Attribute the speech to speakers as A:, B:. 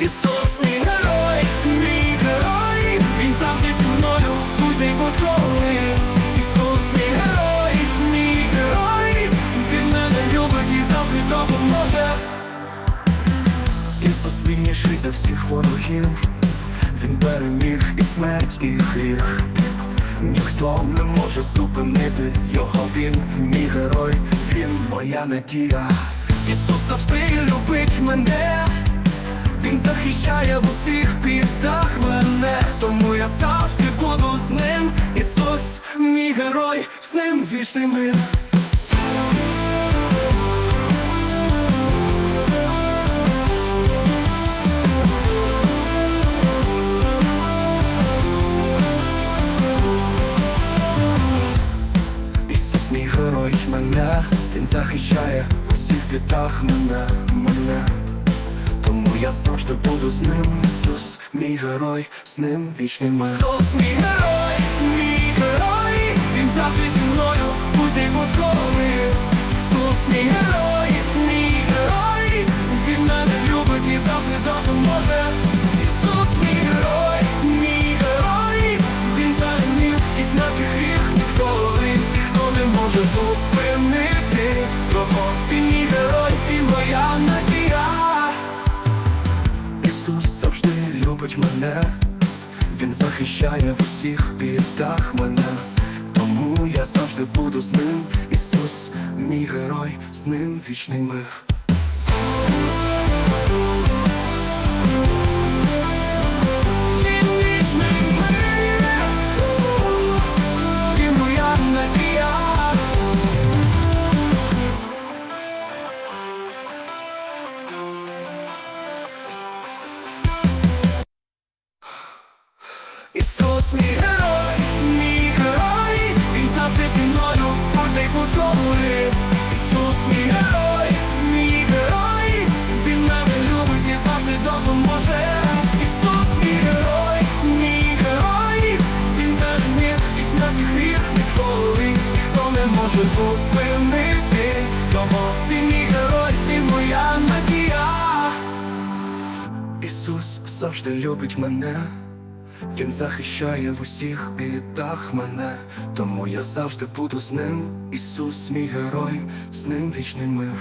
A: Ісус мій герой, мій герой, Він завжди зі мною, подколи. Ісус мій герой, мій герой, Він мене любить і завжди допоможе. Ісус більніший за всіх ворогів, Він переміг і смерть, і гріх. Ніхто не може зупинити його, він мій герой, він моя надія. Ісус завжди любить мене, Він захищає в усіх бідах мене, тому я завжди буду з ним. Ісус, мій герой, з ним вічний мир. Мій герой мене, Він захищає в усіх бідах мене, мене. Буду з ним. Ісус, мій герой, з ним вічний мир. Ісус мій герой, мій герой, Він завжди зі мною, буде подколи. Ісус мій герой, мій герой, Він мене любить і завжди допоможе. Любить мене, Він захищає в усіх бідах мене, тому я завжди буду з ним. Ісус, мій герой, з ним вічний мир. Мій герой, мій герой, Він завжди зі мною, буде подколи. Ісус мій герой, мій герой, Він мене любить і завжди допоможе. Ісус мій герой, мій герой, Він переміг і смерті гріх ніколи, ніхто не може зупинити його. Він мій герой, він моя надія. Ісус завжди любить мене. Він захищає в усіх бідах мене, тому я завжди буду з ним. Ісус, мій герой, з ним вічний мир.